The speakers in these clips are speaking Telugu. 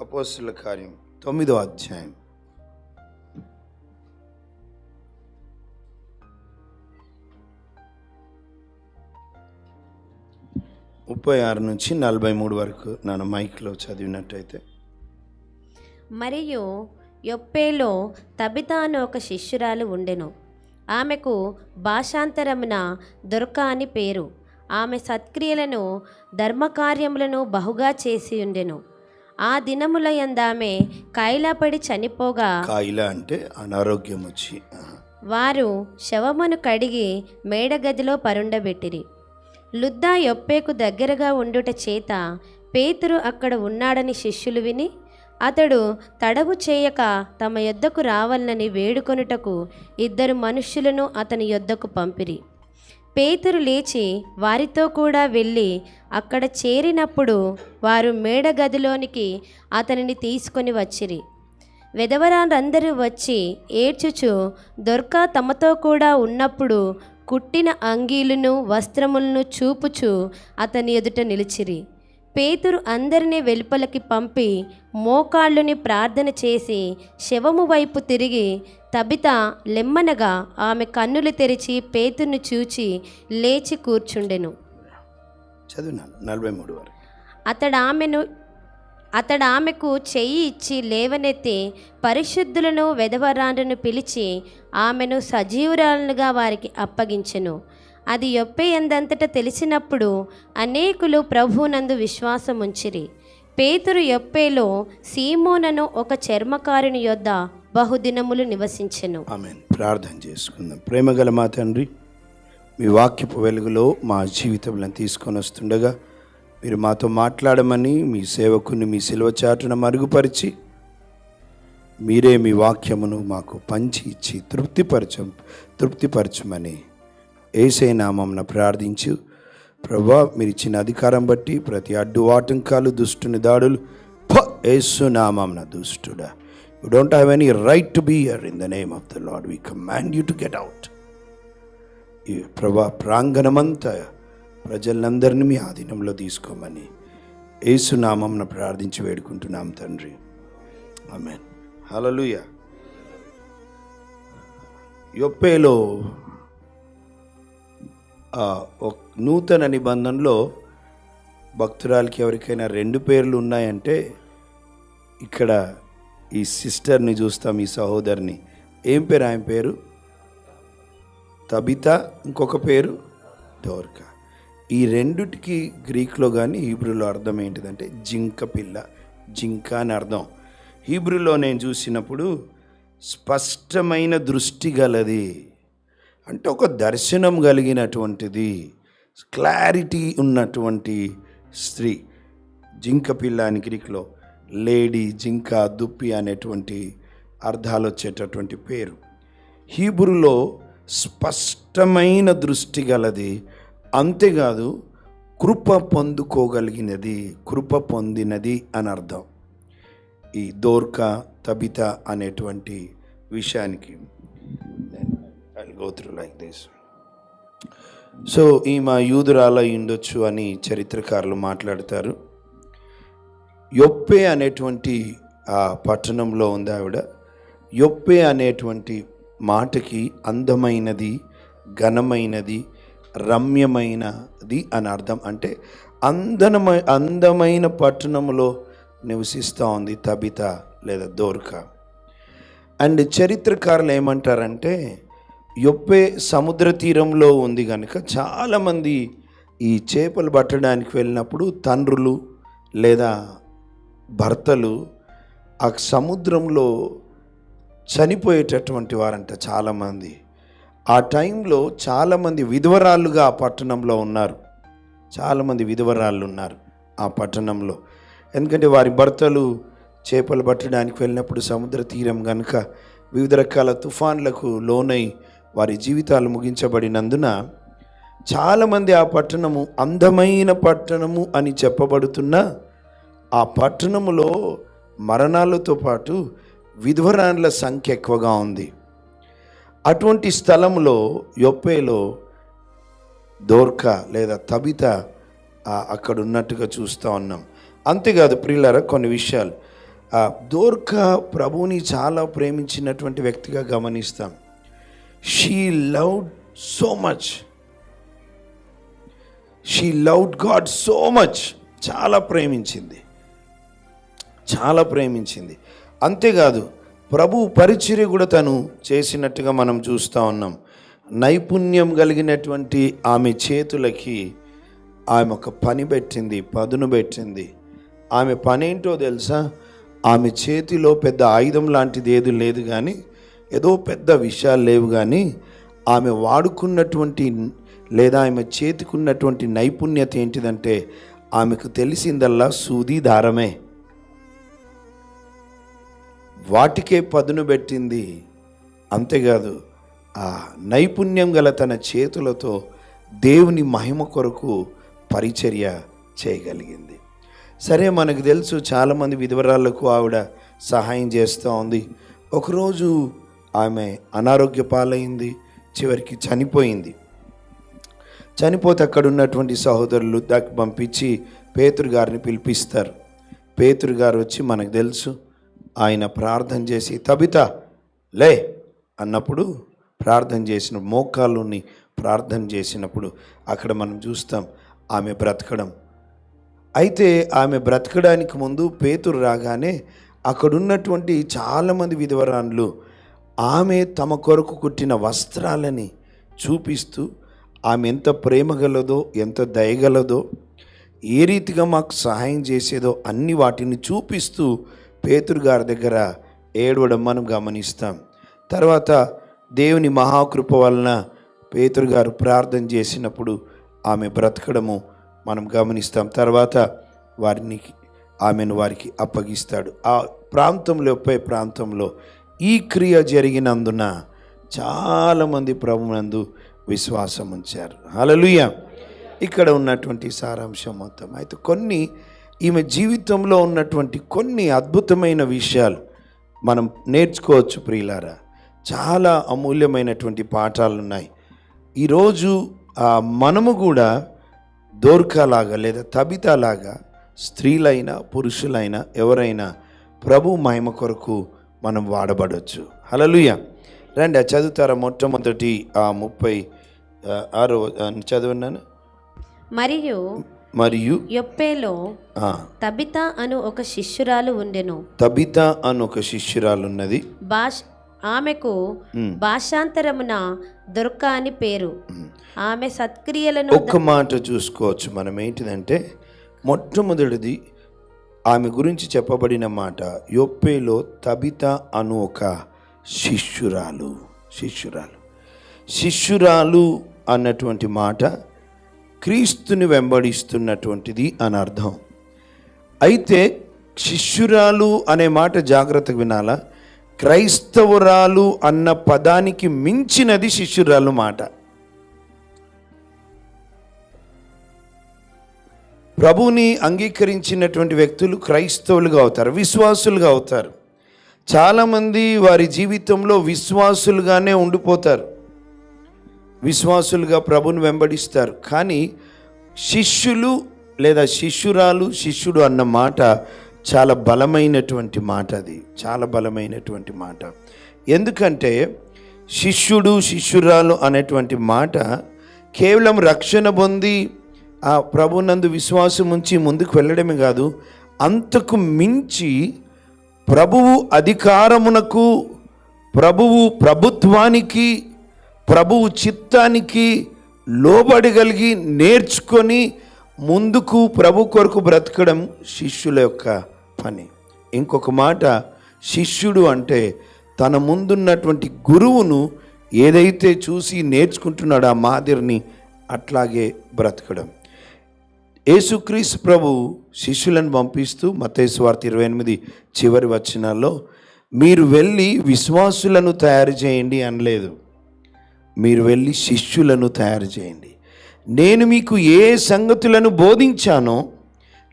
అపోస్తుల కార్యం తొమ్మిదో అధ్యాయం. ముప్పై ఆరు నుంచి నలభై మూడు వరకు నన్ను మైక్లో చదివినట్టయితే. మరియు యొప్పేలో తబితాను ఒక శిష్యురాలు ఉండెను. ఆమెకు భాషాంతరమున దొరక అని పేరు. ఆమె సత్క్రియలను ధర్మకార్యములను బహుగా చేసి ఉండెను. ఆ దినముల యందామె కైలాపడి చనిపోగా కాయిల అంటే అనారోగ్యం వచ్చి. వారు శవమును కడిగి మేడగదిలో పరుండబెట్టిరి లుద్దా యొప్పేకు దగ్గరగా ఉండుట చేత పేతురు అక్కడ ఉన్నాడని శిష్యులు విని అతడు తడవు చేయక తమ యొద్దకు రావాలని వేడుకొనుటకు ఇద్దరు మనుష్యులను అతని యొద్దకు పంపిరి పేతురు లేచి వారితో కూడా వెళ్ళి అక్కడ చేరినప్పుడు వారు మేడగదిలోనికి అతనిని తీసుకొని వచ్చిరి. వెధవరాలందరూ వచ్చి ఏడ్చుచు దొర్క తమతో కూడా ఉన్నప్పుడు కుట్టిన అంగీలను వస్త్రములను చూపుచు అతని ఎదుట నిలిచిరి. పేతురు అందరినీ వెలుపలకి పంపి మోకాళ్ళుని ప్రార్థన చేసి శవము వైపు తిరిగి తబిత లెమ్మనగా ఆమె కన్నులు తెరిచి పేతురును చూచి లేచి కూర్చుండెను. నలభై మూడు అతడు ఆమెను అతడు ఆమెకు చెయ్యి ఇచ్చి లేవనెత్తి పరిశుద్ధులను వెధవరాలను పిలిచి ఆమెను సజీవురాలుగా వారికి అప్పగించెను. అది యొప్పే ఎందంతట తెలిసినప్పుడు అనేకులు ప్రభునందు విశ్వాసం ఉంచిరి పేతురు యొప్పేలో సీమోనను ఒక చర్మకారుని యొద్ద బహుదినములు నివసించెను. ఆమె ప్రార్థన చేసుకుందాం. ప్రేమగల మా తండ్రి మీ వాక్యపు వెలుగులో మా జీవితంలో తీసుకొని వస్తుండగా మీరు మాతో మాట్లాడమని మీ సేవకుని మీ సిలువ చాటున మరుగుపరిచి మీరే మీ వాక్యమును మాకు పంచి ఇచ్చి తృప్తిపరచం తృప్తిపరచమని ఏసై నామంన ప్రార్థించు. ప్రభా మీరు ఇచ్చిన అధికారం బట్టి ప్రతి అడ్డు ఆటంకాలు దుష్టుని దాడులు ఏసు నామంన దుష్టుడా. You don't have any right to be here in the name of the Lord we command you to get out ఈ ప్రభా ప్రాంగణమంతా ప్రజలందరినీ మీ ఆధీనంలో తీసుకోమని ఏసునామంన ప్రార్థించి వేడుకుంటున్నాం తండ్రి. ఆమెన్ హలలుయ యొప్పేలో నూతన నిబంధనలో భక్తురాలకి ఎవరికైనా రెండు పేర్లు ఉన్నాయంటే ఇక్కడ ఈ సిస్టర్ని చూస్తాం ఈ సహోదరిని. ఏం పేరు? ఆయన పేరు? తబిత ఇంకొక పేరు? దోర్క. ఈ రెండిటికి గ్రీక్లో కానీ హీబ్రూలో అర్థం ఏంటిదంటే జింక పిల్ల. జింక అని అర్థం. హీబ్రూలో నేను చూసినప్పుడు స్పష్టమైన దృష్టి గలది. అంటే ఒక దర్శనం కలిగినటువంటిది క్లారిటీ ఉన్నటువంటి స్త్రీ జింక పిల్ల అని గ్రీక్లో లేడీ జింక దుప్పి అనేటువంటి అర్థాలు వచ్చేటటువంటి పేరు. హీబ్రూలో స్పష్టమైన దృష్టి గలది అంతేకాదు కృప పొందుకోగలిగినది కృప పొందినది అని అర్థం. ఈ దోర్క తబిత అనేటువంటి విషయానికి go through like this so ఈ మా యూదురాల ఉండొచ్చు అని చరిత్రకారులు మాట్లాడతారు. యొప్పే అనేటువంటి ఆ పట్టణంలో ఉంది ఆవిడ. యొప్పే అనేటువంటి మాటకి అందమైనది ఘనమైనది రమ్యమైనది అని అర్థం. అంటే అందనమై అందమైన పట్టణంలో నివసిస్తూ ఉంది తబిత లేదా దోర్క. అండ్ చరిత్రకారులు ఏమంటారంటే యొప్పే సముద్ర తీరంలో ఉంది కనుక చాలామంది ఈ చేపలు పట్టడానికి వెళ్ళినప్పుడు తండ్రులు లేదా భర్తలు ఆ సముద్రంలో చనిపోయేటటువంటి వారంట చాలామంది. ఆ టైంలో చాలామంది విధవరాళ్ళుగా ఆ పట్టణంలో ఉన్నారు. చాలామంది విధవరాళ్ళు ఉన్నారు ఆ పట్టణంలో. ఎందుకంటే వారి భర్తలు చేపలు పట్టడానికి వెళ్ళినప్పుడు సముద్ర తీరం కనుక వివిధ రకాల తుఫాన్లకు లోనై వారి జీవితాలు ముగించబడినందున చాలామంది ఆ పట్టణము అందమైన పట్టణము అని చెప్పబడుతున్న ఆ పట్టణములో మరణాలతో పాటు విధ్వరాన్ల సంఖ్య ఎక్కువగా ఉంది. అటువంటి స్థలంలో యొప్పేలో దోర్క లేదా తబిత అక్కడ ఉన్నట్టుగా చూస్తూ ఉన్నాం. అంతేకాదు ప్రియులరా కొన్ని విషయాలు. ఆ దోర్క ప్రభువుని చాలా ప్రేమించినటువంటి వ్యక్తిగా గమనిస్తాం. She loved so much she loved God so much చాలా ప్రేమించింది. చాలా ప్రేమించింది. అంతేకాదు ప్రభు పరిచర్య కూడా తను చేసినట్టుగా మనం చూస్తూ ఉన్నాం. నైపుణ్యం కలిగినటువంటి ఆమె చేతులకి ఆమె ఒక పని పెట్టింది పదును పెట్టింది. ఆమె పని ఏంటో తెలుసా? ఆమె చేతిలో పెద్ద ఆయుధం లాంటిది ఏది లేదు కానీ ఏదో పెద్ద విషయాలు లేవు కానీ ఆమె వాడుకున్నటువంటి లేదా ఆమె చేతికున్నటువంటి నైపుణ్యత ఏంటిదంటే ఆమెకు తెలిసిందల్లా సూది దారమే. వాటికే పదును పెట్టింది. అంతేకాదు ఆ నైపుణ్యం గల తన చేతులతో దేవుని మహిమ కొరకు పరిచర్య చేయగలిగింది. సరే మనకు తెలుసు చాలామంది విధవరాళ్ళకు ఆవిడ సహాయం చేస్తూ ఉంది. ఒకరోజు ఆమె అనారోగ్య పాలైంది చివరికి చనిపోయింది. చనిపోతే అక్కడ ఉన్నటువంటి సహోదరులు దాకి పంపించి పేతురు గారిని పిలిపిస్తారు. పేతురు గారు వచ్చి మనకు తెలుసు ఆయన ప్రార్థన చేసి తబిత లే అన్నప్పుడు ప్రార్థన చేసిన మోకాళ్ళుని ప్రార్థన చేసినప్పుడు అక్కడ మనం చూస్తాం ఆమె బ్రతకడం. అయితే ఆమె బ్రతకడానికి ముందు పేతురు రాగానే అక్కడున్నటువంటి చాలామంది విధవరాన్లు ఆమె తమ కొరకు కుట్టిన వస్త్రాలని చూపిస్తూ ఆమె ఎంత ప్రేమ గలదో ఎంత దయగలదో ఏ రీతిగా మాకు సహాయం చేసేదో అన్ని వాటిని చూపిస్తూ పేతురు గారి దగ్గర ఏడవడం మనం గమనిస్తాం. తర్వాత దేవుని మహాకృప వలన పేతురు గారు ప్రార్థన చేసినప్పుడు ఆమె బ్రతకడము మనం గమనిస్తాం. తర్వాత వారిని ఆమెను వారికి అప్పగిస్తాడు. ఆ ప్రాంతంలో పై ప్రాంతంలో ఈ క్రియ జరిగినందున చాలామంది ప్రభునందు విశ్వాసం ఉంచారు. హలలుయ ఇక్కడ ఉన్నటువంటి సారాంశం మొత్తం. అయితే కొన్ని ఈమె జీవితంలో ఉన్నటువంటి కొన్ని అద్భుతమైన విషయాలు మనం నేర్చుకోవచ్చు ప్రియులారా. చాలా అమూల్యమైనటువంటి పాఠాలు ఉన్నాయి ఈరోజు ఆ, మనము కూడా దోర్కాలాగా లేదా తబితాలాగా స్త్రీలైనా పురుషులైనా ఎవరైనా ప్రభు మహిమ కొరకు మనం వాడబడవచ్చు హలలుయ రండి ఆ చదువుతారా మొట్టమొదటి ఆ ముప్పై ఆ, ఆరో చదువున్నాను మరియు మరియు యొప్పేలో ఆ, తబిత అను ఒక శిష్యురాలు ఉండెను. తబిత అని ఒక శిష్యురాలు ఉన్నది భాష ఆమెకు భాషాంతరమున దుర్క అని పేరు ఆమె సత్క్రియలను ఒక్క మాట చూసుకోవచ్చు మనం ఏంటిదంటే మొట్టమొదటిది ఆమె గురించి చెప్పబడిన మాట యొప్పేలో తబిత అను ఒక శిష్యురాలు శిష్యురాలు. శిష్యురాలు అన్నటువంటి మాట క్రీస్తుని వెంబడిస్తున్నటువంటిది అని అర్థం. అయితే శిష్యురాలు అనే మాట జాగ్రత్తగా వినాలా? క్రైస్తవురాలు అన్న పదానికి మించినది శిష్యురాలు మాట. ప్రభువుని అంగీకరించినటువంటి వ్యక్తులు క్రైస్తవులుగా అవుతారు విశ్వాసులుగా అవుతారు. చాలామంది వారి జీవితంలో విశ్వాసులుగానే ఉండిపోతారు. విశ్వాసులుగా ప్రభుని వెంబడిస్తారు. కానీ శిష్యులు లేదా శిష్యురాలు శిష్యుడు అన్న మాట చాలా బలమైనటువంటి మాట అది. చాలా బలమైనటువంటి మాట. ఎందుకంటే శిష్యుడు శిష్యురాలు అనేటువంటి మాట కేవలం రక్షణ పొంది ఆ ప్రభునందు విశ్వాసం ఉంచి ముందుకు వెళ్ళడమే కాదు అంతకు మించి ప్రభువు అధికారమునకు ప్రభువు ప్రభుత్వానికి ప్రభువు చిత్తానికి లోబడగలిగి నేర్చుకొని ముందుకు ప్రభు కొరకు బ్రతకడం శిష్యుల యొక్క పని. ఇంకొక మాట శిష్యుడు అంటే తన ముందున్నటువంటి గురువును ఏదైతే చూసి నేర్చుకుంటున్నాడో ఆ మాదిరిని అట్లాగే బ్రతకడం. యేసుక్రీస్ ప్రభు శిష్యులను పంపిస్తూ మతేశ్వార్త ఇరవై ఎనిమిది చివరి వచనాల్లో మీరు వెళ్ళి విశ్వాసులను తయారు చేయండి అనలేదు. మీరు వెళ్ళి శిష్యులను తయారు చేయండి. నేను మీకు ఏ సంగతులను బోధించానో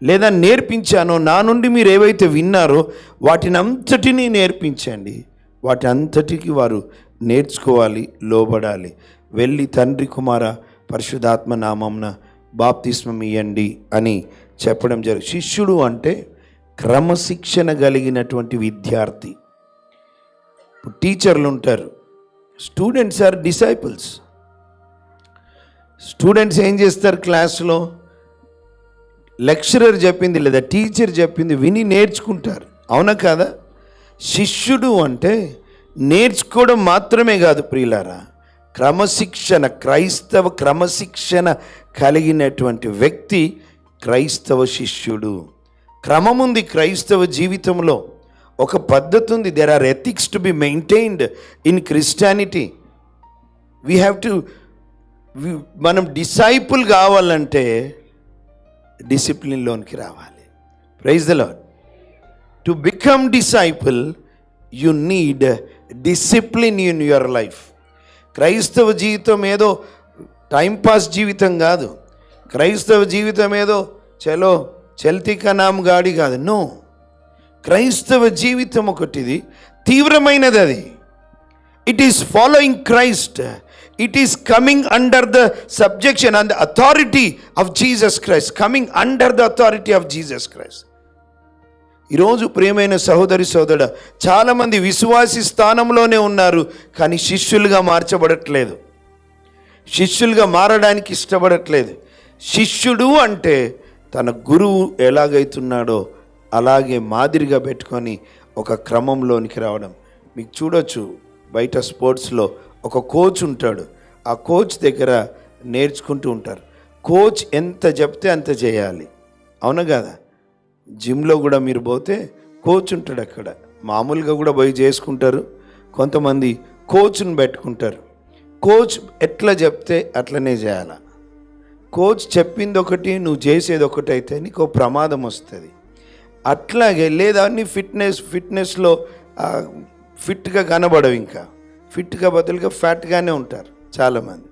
లేదా నేర్పించానో నా నుండి మీరు ఏవైతే విన్నారో వాటిని అంతటినీ నేర్పించండి. వాటి అంతటికి వారు నేర్చుకోవాలి లోబడాలి. వెళ్ళి తండ్రి కుమార పరిశుధాత్మ నామంన బాప్తిస్మం ఇయ్యండి అని చెప్పడం జరుగు శిష్యుడు అంటే క్రమశిక్షణ కలిగినటువంటి విద్యార్థి. టీచర్లు ఉంటారు. Students are disciples. స్టూడెంట్స్ ఏం చేస్తారు క్లాస్లో? లెక్చరర్ చెప్పింది లేదా టీచర్ చెప్పింది విని నేర్చుకుంటారు. అవునా కాదా? శిష్యుడు అంటే నేర్చుకోవడం మాత్రమే కాదు ప్రియులారా. క్రమశిక్షణ క్రైస్తవ క్రమశిక్షణ కలిగినటువంటి వ్యక్తి క్రైస్తవ శిష్యుడు. క్రమం ఉంది క్రైస్తవ జీవితంలో ఒక పద్ధతి ఉంది there are ethics to be maintained in Christianity we have to మనం డిసైపుల్ కావాలంటే డిసిప్లిన్లోనికి రావాలి. Praise the Lord to become disciple you need discipline in your life క్రైస్తవ జీవితం ఏదో టైంపాస్ జీవితం కాదు. క్రైస్తవ జీవితం ఏదో చలో చల్తిక నామ్ గాడి కాదు. నో. క్రైస్తవ జీవితం ఒకటిది. తీవ్రమైనది అది. It is following Christ it is coming under the subjection and authority of Jesus Christ coming under the authority of Jesus Christ ఈరోజు ప్రియమైన సహోదరి సోదరుడ చాలామంది విశ్వాసి స్థానంలోనే ఉన్నారు కానీ శిష్యులుగా మార్చబడట్లేదు. శిష్యులుగా మారడానికి ఇష్టపడట్లేదు. శిష్యుడు అంటే తన గురువు ఎలాగైతున్నాడో అలాగే మాదిరిగా పెట్టుకొని ఒక క్రమంలోనికి రావడం. మీకు చూడొచ్చు బయట స్పోర్ట్స్లో ఒక కోచ్ ఉంటాడు. ఆ కోచ్ దగ్గర నేర్చుకుంటూ ఉంటారు. కోచ్ ఎంత చెప్తే అంత చేయాలి. అవునా కదా? జిమ్లో కూడా మీరు పోతే కోచ్ ఉంటాడు అక్కడ. మామూలుగా కూడా పోయి చేసుకుంటారు. కొంతమంది కోచ్ని పెట్టుకుంటారు. కోచ్ ఎట్లా చెప్తే అట్లనే చేయాల. కోచ్ చెప్పింది ఒకటి నువ్వు చేసేది ఒకటి అయితే నీకు ప్రమాదం వస్తుంది. అట్లాగే లేదా నీ ఫిట్నెస్ ఫిట్నెస్లో ఫిట్గా కనబడవు ఇంకా. ఫిట్గా బదులుగా ఫ్యాట్గానే ఉంటారు చాలామంది.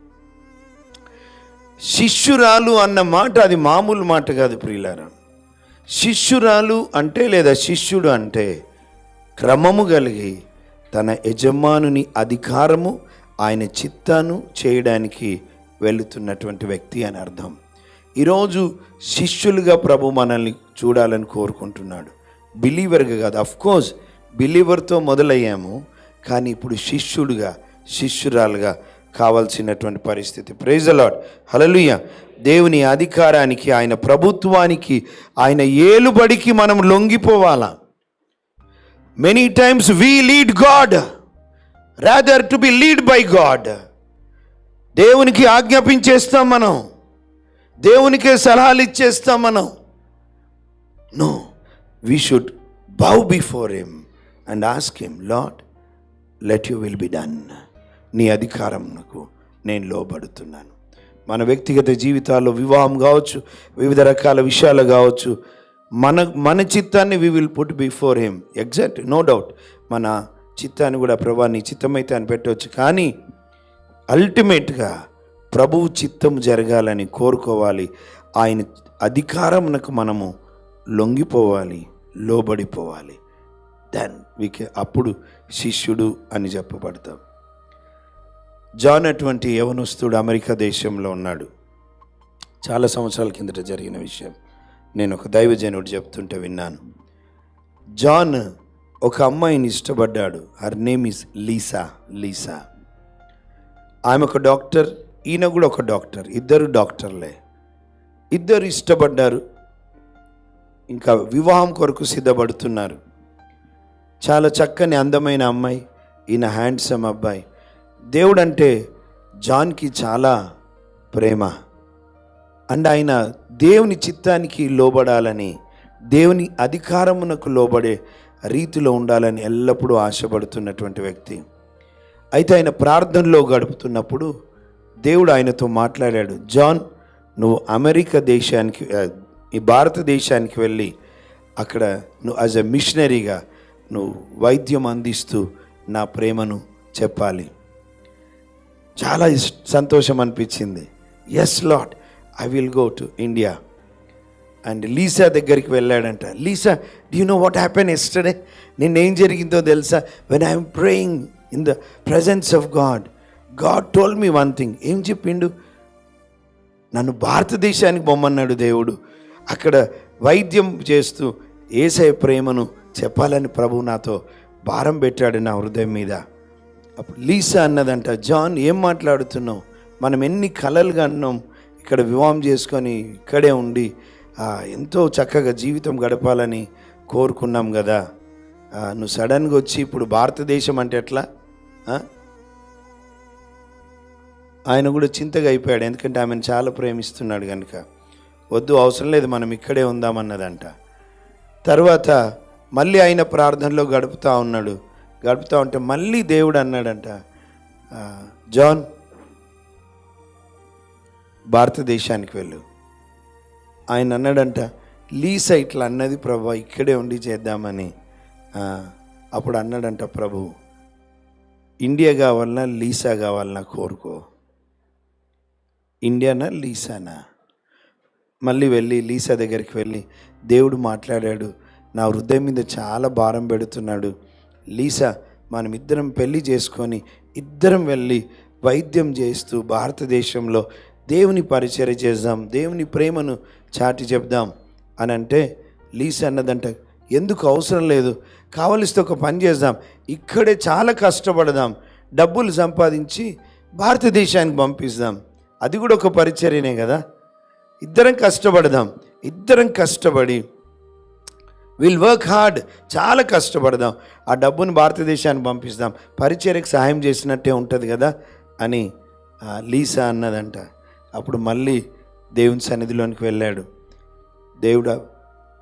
శిష్యురాలు అన్న మాట అది మామూలు మాట కాదు ప్రియులారా. శిష్యురాలు అంటే లేదా శిష్యుడు అంటే క్రమము కలిగి తన యజమానుని అధికారము ఆయన చిత్తాను చేయడానికి వెళుతున్నటువంటి వ్యక్తి అని అర్థం. ఈరోజు శిష్యులుగా ప్రభు మనల్ని చూడాలని కోరుకుంటున్నాడు. బిలీవర్గా కాదు. అఫ్ కోర్స్ బిలీవర్తో మొదలయ్యాము కానీ ఇప్పుడు శిష్యుడుగా శిష్యురాలుగా కావాల్సినటువంటి పరిస్థితి. ప్రైజ్ అలాడ్ హలలుయ దేవుని అధికారానికి ఆయన ప్రభుత్వానికి ఆయన ఏలుబడికి మనం లొంగిపోవాలా? Many times we lead God rather to be lead by God దేవునికి ఆజ్ఞాపించేస్తాం మనం. దేవునికే సలహాలు ఇచ్చేస్తాం మనం. No we should bow before him and ask him Lord let you will be done నీ అధికారంకు నేను లోబడుతున్నాను. మన వ్యక్తిగత జీవితాల్లో వివాహం కావచ్చు వివిధ రకాల విషయాలు కావచ్చు మన మన చిత్తాన్ని we will put before him exact no doubt మన చిత్తాన్ని కూడా ప్రభా నీ చిత్తమైతే అని పెట్టవచ్చు. కానీ అల్టిమేట్గా ప్రభువు చిత్తం జరగాలని కోరుకోవాలి. ఆయన అధికారమునకు మనము లొంగిపోవాలి లోబడిపోవాలి. దెన్ వీకే అప్పుడు శిష్యుడు అని చెప్పబడతాం. జాన్ అటువంటి యవనస్తుడు అమెరికా దేశంలో ఉన్నాడు. చాలా సంవత్సరాల కిందట జరిగిన విషయం. నేను ఒక దైవజనుడు చెప్తుంటే విన్నాను. జాన్ ఒక అమ్మాయిని ఇష్టపడ్డాడు. Her name is Lisa Lisa ఆమె ఒక డాక్టర్ ఈయన కూడా ఒక డాక్టర్ ఇద్దరు డాక్టర్లే. ఇద్దరు ఇష్టపడ్డారు. ఇంకా వివాహం కొరకు సిద్ధపడుతున్నారు. చాలా చక్కని అందమైన అమ్మాయి ఈయన హ్యాండ్సమ్ అబ్బాయి. దేవుడు అంటే జాన్కి చాలా ప్రేమ. అండ్ ఆయన దేవుని చిత్తానికి లోబడాలని దేవుని అధికారమునకు లోబడే రీతిలో ఉండాలని ఎల్లప్పుడూ ఆశపడుతున్నటువంటి వ్యక్తి. అయితే ఆయన ప్రార్థనలో గడుపుతున్నప్పుడు దేవుడు ఆయనతో మాట్లాడాడు జాన్ నువ్వు అమెరికా దేశానికి ఈ భారతదేశానికి వెళ్ళి అక్కడ నువ్వు యాజ్ ఎ మిషనరీగా నువ్వు వైద్యం అందిస్తూ నా ప్రేమను చెప్పాలి. చాలా ఇస్- సంతోషం అనిపించింది. Yes Lord I will go to India and Lisa దగ్గరికి వెళ్ళాడంట Lisa do you know what happen yesterday నిన్నేం జరిగిందో తెలుసా? When I'm praying in the presence of God God told me one thing ఏం చెప్పిండు? నన్ను భారతదేశానికి బొమ్మన్నాడు దేవుడు. అక్కడ వైద్యం చేస్తూ ఏసఐ ప్రేమను చెప్పాలని ప్రభు నాతో భారం పెట్టాడు నా హృదయం మీద. అప్పుడు లీసా అన్నదంట జాన్ ఏం మాట్లాడుతున్నావు? మనం ఎన్ని కలలుగా అన్నాం ఇక్కడ వివాహం చేసుకొని ఇక్కడే ఉండి ఎంతో చక్కగా జీవితం గడపాలని కోరుకున్నాం కదా. నువ్వు సడన్గా వచ్చి ఇప్పుడు భారతదేశం అంటే ఎట్లా? ఆయన కూడా చింతగా అయిపోయాడు ఎందుకంటే ఆమెను చాలా ప్రేమిస్తున్నాడు కనుక వద్దు అవసరం లేదు మనం ఇక్కడే ఉందామన్నదంట. తర్వాత మళ్ళీ ఆయన ప్రార్థనలో గడుపుతూ ఉన్నాడు. గడుపుతూ ఉంటే మళ్ళీ దేవుడు అన్నాడంట జాన్ భారతదేశానికి వెళ్ళు. ఆయన అన్నాడంట లీసా ఇట్లా అన్నది ప్రభు ఇక్కడే ఉండి చేద్దామని. అప్పుడు అన్నాడంట ప్రభు ఇండియా కావాలన్నా లీసా కావాలన్నా కోరుకో. ఇండియానా లీసానా? మళ్ళీ వెళ్ళి లీసా దగ్గరికి వెళ్ళి దేవుడు మాట్లాడాడు నా హృదయం మీద చాలా భారం పెడుతున్నాడు. లీసా మనం ఇద్దరం చేసుకొని ఇద్దరం వెళ్ళి వైద్యం చేస్తూ భారతదేశంలో దేవుని పరిచయం చేద్దాం దేవుని ప్రేమను చాటి చెప్దాం అని అంటే లీసా అన్నదంట ఎందుకు అవసరం లేదు? కావలిస్తే ఒక పని చేద్దాం ఇక్కడే చాలా కష్టపడదాం డబ్బులు సంపాదించి భారతదేశానికి పంపిస్తాం అది కూడా ఒక పరిచర్యనే కదా? ఇద్దరం కష్టపడదాం ఇద్దరం కష్టపడి విల్ వర్క్ హార్డ్ చాలా కష్టపడదాం ఆ డబ్బును భారతదేశానికి పంపిస్తాం పరిచర్యకు సహాయం చేసినట్టే ఉంటుంది కదా? అని లీసా అన్నదంట. అప్పుడు మళ్ళీ దేవుని సన్నిధిలోనికి వెళ్ళాడు. దేవుడా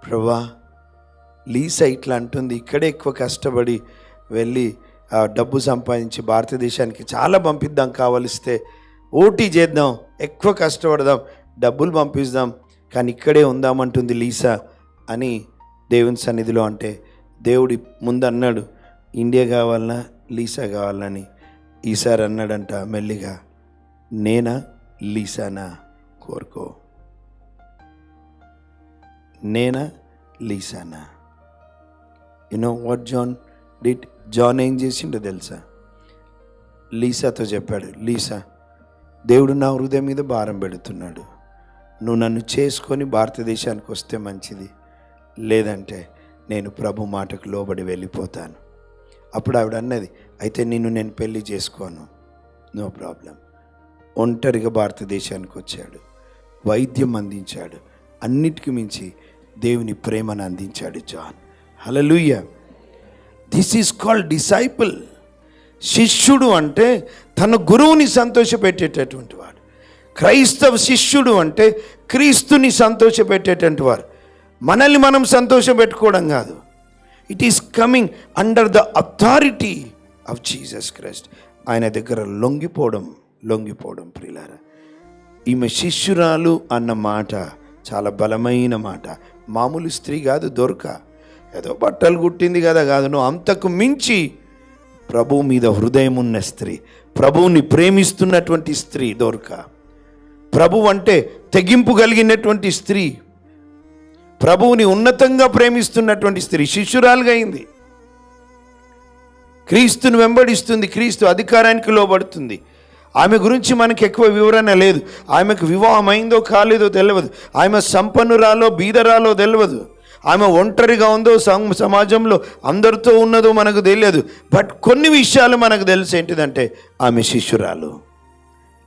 ప్రభా లీసా ఇట్లా అంటుంది ఇక్కడే ఎక్కువ కష్టపడి వెళ్ళి ఆ డబ్బు సంపాదించి భారతదేశానికి చాలా పంపిద్దాం కావలిస్తే ఓటీ చేద్దాం ఎక్కువ కష్టపడదాం డబ్బులు పంపిద్దాం కానీ ఇక్కడే ఉందామంటుంది లీసా అని దేవుని సన్నిధిలో అంటే దేవుడి ముందు అన్నాడు ఇండియా కావాలన్నా లీసా కావాలని ఈసారి అన్నాడంట మెల్లిగా నేనా లీసానా? కోరుకో. నేనా? లీసానా? You know what John did John ఏం చేసిండో తెలుసా? లీసాతో చెప్పాడు లీసా దేవుడు నా హృదయం మీద భారం పెడుతున్నాడు. నువ్వు నన్ను చేసుకొని భారతదేశానికి వస్తే మంచిది. లేదంటే నేను ప్రభు మాటకు లోబడి వెళ్ళిపోతాను. అప్పుడు ఆవిడ అన్నది అయితే నిన్ను నేను పెళ్ళి చేసుకోను. No problem. ఒంటరిగా భారతదేశానికి వచ్చాడు. వైద్యం అందించాడు. అన్నిటికీ మించి దేవుని ప్రేమను అందించాడు John. Hallelujah this is called disciple శిష్యుడు అంటే తన గురువుని సంతోషపెట్టేటటువంటి వాడు. క్రైస్తవ శిష్యుడు అంటే క్రీస్తుని సంతోషపెట్టేటువంటి వారు మనల్ని మనం సంతోషపెట్టుకోవడం కాదు. It is coming under the authority of Jesus Christ ఆయన దగ్గర లొంగిపోవడం లొంగిపోవడం ప్రిలారా ఈమె శిష్యురాలు అన్న మాట చాలా బలమైన మాట. మామూలు స్త్రీ కాదు దొరక. ఏదో బట్టలు కుట్టింది కదా కాదు నువ్వు అంతకు మించి ప్రభువు మీద హృదయం ఉన్న స్త్రీ. ప్రభువుని ప్రేమిస్తున్నటువంటి స్త్రీ దొరక. ప్రభు అంటే తెగింపు కలిగినటువంటి స్త్రీ. ప్రభువుని ఉన్నతంగా ప్రేమిస్తున్నటువంటి స్త్రీ శిష్యురాలుగా అయింది. క్రీస్తుని వెంబడిస్తుంది క్రీస్తు అధికారానికి లోబడుతుంది. ఆమె గురించి మనకి ఎక్కువ వివరణ లేదు. ఆమెకు వివాహం అయిందో కాలేదో తెలియదు ఆమె సంపన్నురాలో బీదరాలో తెలియదు ఆమె ఒంటరిగా ఉందో సం- సమాజంలో అందరితో ఉన్నదో మనకు తెలియదు. బట్ కొన్ని విషయాలు మనకు తెలిసి ఏంటిదంటే ఆమె శిష్యురాలు.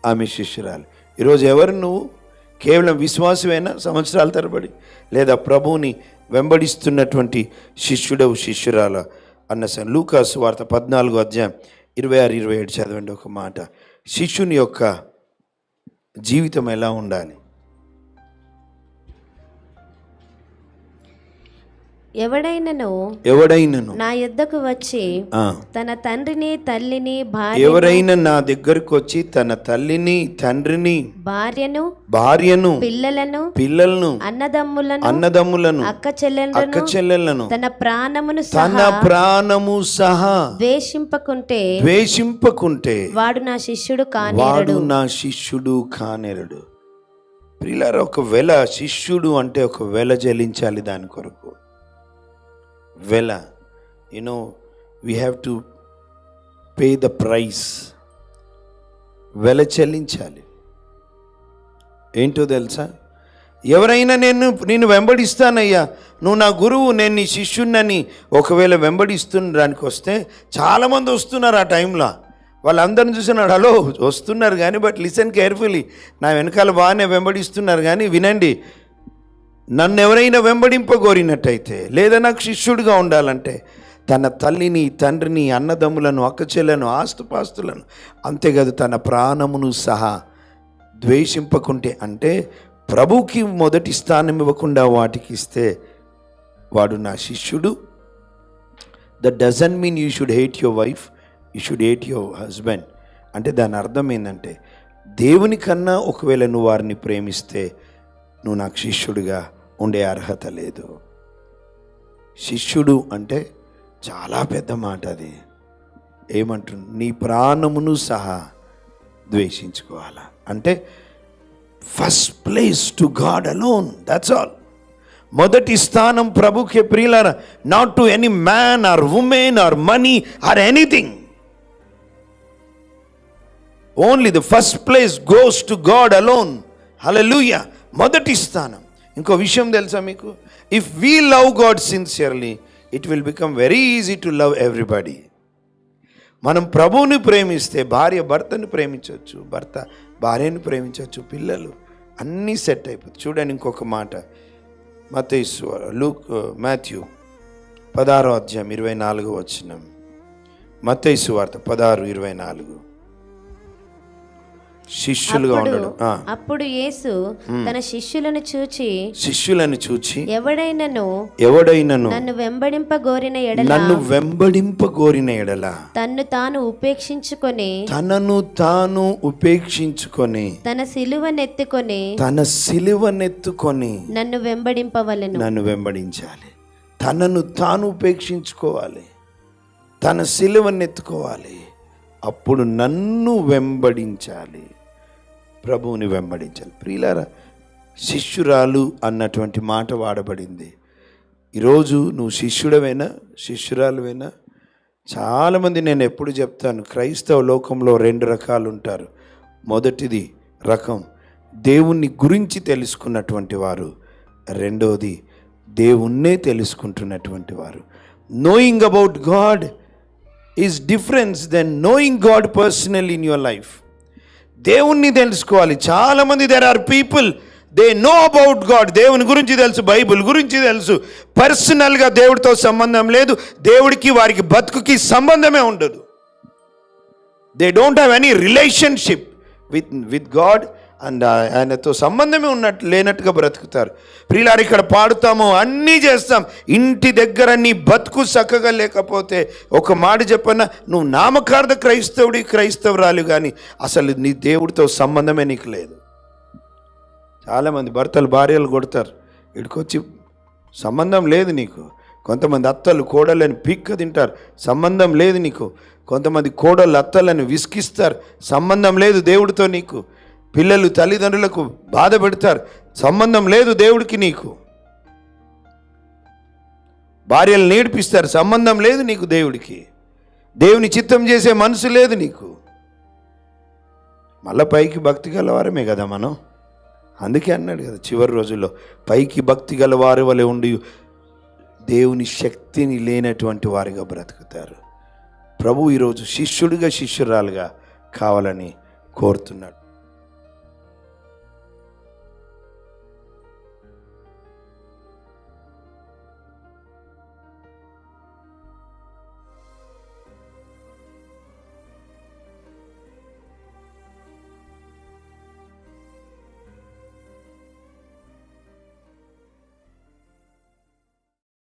ఆమె శిష్యురాలు. ఈరోజు ఎవరు నువ్వు? కేవలం విశ్వాసమైనా? సంవత్సరాల తరబడి? లేదా ప్రభువుని వెంబడిస్తున్నటువంటి శిష్యుడవు శిష్యురాల? అన్న లూకాసు వార్త పద్నాలుగు అధ్యాయం ఇరవై ఆరు ఇరవై ఏడు చదవండి ఒక మాట. శిష్యుని యొక్క జీవితం ఎలా ఉండాలి? ఎవడైనను ఎవడైనను? నా యొద్దకు వచ్చి తన తండ్రిని తల్లిని భార్య ఎవరైనా నా దగ్గరకు వచ్చి తన తల్లిని తండ్రిని భార్యను భార్యను పిల్లలను పిల్లలను అన్నదమ్ములను అన్నదమ్ములను అక్క చెల్లెలను అక్క చెల్లెలను తన ప్రాణమును తన ప్రాణము సహా ద్వేషింపకుంటే ద్వేషింపకుంటే వాడు నా శిష్యుడు కాని వాడు నా శిష్యుడు కానేరడు. ప్రియులారా ఒక వెల శిష్యుడు అంటే ఒక వెల చెల్లించాలి దాని కొరకు. వెల you know we have to pay the price వెల చెల్లించాలి. ఏంటో తెలుసా? ఎవరైనా నేను నేను వెంబడిస్తానయ్యా. నువ్వు నా గురువు నేను నీ శిష్యున్నని ఒకవేళ వెంబడిస్తున్నడానికి వస్తే చాలామంది వస్తున్నారు ఆ టైంలో. వాళ్ళందరిని చూసినాడు హలో వస్తున్నారు కానీ బట్ లిసన్ కేర్ఫుల్లీ. నా వెనకాల బాగానే వెంబడిస్తున్నారు కానీ వినండి. నన్ను ఎవరైనా వెంబడింపగోరినట్టయితే లేదా నాకు శిష్యుడిగా ఉండాలంటే తన తల్లిని తండ్రిని అన్నదమ్ములను అక్కచెల్లను ఆస్తుపాస్తులను అంతేకాదు తన ప్రాణమును సహా ద్వేషింపకుంటే అంటే ప్రభుకి మొదటి స్థానం ఇవ్వకుండా వాటికి ఇస్తే వాడు నా శిష్యుడు. That doesn't mean you should hate your wife you should hate your husband అంటే దాని అర్థం ఏంటంటే దేవుని కన్నా ఒకవేళ నువ్వు వారిని ప్రేమిస్తే నువ్వు నాకు శిష్యుడిగా ఉండే అర్హత లేదు. శిష్యుడు అంటే చాలా పెద్ద మాట అది. ఏమంటుంది నీ ప్రాణమును సహా ద్వేషించుకోవాలా? అంటే first place to God alone that's all మొదటి స్థానం ప్రభుకి ప్రియుల not to any man or women or money or anything only the first place goes to God alone లూయా మొదటి స్థానం. ఇంకో విషయం తెలుసా మీకు? If we love God sincerely it will become very easy to love everybody మనం ప్రభువుని ప్రేమిస్తే భార్య భర్తను ప్రేమించవచ్చు భర్త భార్యను ప్రేమించవచ్చు పిల్లలు అన్నీ సెట్ అయిపోతుంది చూడండి ఇంకొక మాట. మతేసు లూక్ మాథ్యూ పదహారో అధ్యాయం ఇరవై నాలుగు వచ్చినాం మతేసు వార్త పదహారు ఇరవై నాలుగు. శిష్యులుగా ఉండడం. అప్పుడు యేసు తన శిష్యులను చూచి శిష్యులను చూచి ఎవడైనను ఎవడైనను నన్ను వెంబడింపగోరిన ఎడల నన్ను వెంబడింపగోరిన ఎడల తన్ను తాను ఉపేక్షించుకొని తనను తాను ఉపేక్షించుకొని తన సిలువనెత్తుకొని తన సిలువనెత్తుకొని నన్ను వెంబడింపవలెను. నన్ను వెంబడించాలి. తనను తాను ఉపేక్షించుకోవాలి. తన సిలువనెత్తుకోవాలి అప్పుడు నన్ను వెంబడించాలి. ప్రభువుని వెంబడించాలి. ప్రియులారా శిష్యురాలు అన్నటువంటి మాట వాడబడింది. ఈరోజు నువ్వు శిష్యుడవేనా శిష్యురాలువైనా? చాలామంది నేను ఎప్పుడు చెప్తాను క్రైస్తవ లోకంలో రెండు రకాలు ఉంటారు మొదటిది రకం దేవుణ్ణి గురించి తెలుసుకున్నటువంటి వారు. రెండవది దేవుణ్ణే తెలుసుకుంటున్నటువంటి వారు. Knowing about God is difference then knowing God personal in your life దేవుణ్ణి తెలుసుకోవాలి. చాలామంది there are people they know about God దేవుని గురించి తెలుసు బైబుల్ గురించి తెలుసు. పర్సనల్గా దేవుడితో సంబంధం లేదు. దేవుడికి వారికి బతుకుకి సంబంధమే ఉండదు. They don't have any relationship with with God and ఆయనతో సంబంధమే ఉన్నట్టు లేనట్టుగా బ్రతుకుతారు. ప్రియులారు ఇక్కడ పాడుతాము అన్నీ చేస్తాం. ఇంటి దగ్గర నీ బతుకు చక్కగా లేకపోతే ఒక మాట చెప్పన్నా నువ్వు నామకార్థ క్రైస్తవుడి క్రైస్తవురాలు కానీ అసలు నీ దేవుడితో సంబంధమే నీకు లేదు. చాలామంది భర్తలు భార్యలు కొడతారు. ఇక్కడికొచ్చి సంబంధం లేదు నీకు. కొంతమంది అత్తలు కోడలని పిక్క తింటారు. సంబంధం లేదు నీకు. కొంతమంది కోడలు అత్తలను విసికిస్తారు సంబంధం లేదు దేవుడితో నీకు. పిల్లలు తల్లిదండ్రులకు బాధ పెడతారు. సంబంధం లేదు దేవుడికి నీకు. భార్యలు నేర్పిస్తారు సంబంధం లేదు నీకు దేవుడికి. దేవుని చిత్తం చేసే మనసు లేదు నీకు. మళ్ళా పైకి భక్తి గలవారమే కదా మనం? అందుకే అన్నాడు కదా చివరి రోజుల్లో పైకి భక్తి గలవారి వలె ఉండి దేవుని శక్తిని లేనటువంటి వారిగా బ్రతుకుతారు. ప్రభు ఈరోజు శిష్యుడిగా శిష్యురాలుగా కావాలని కోరుతున్నాడు.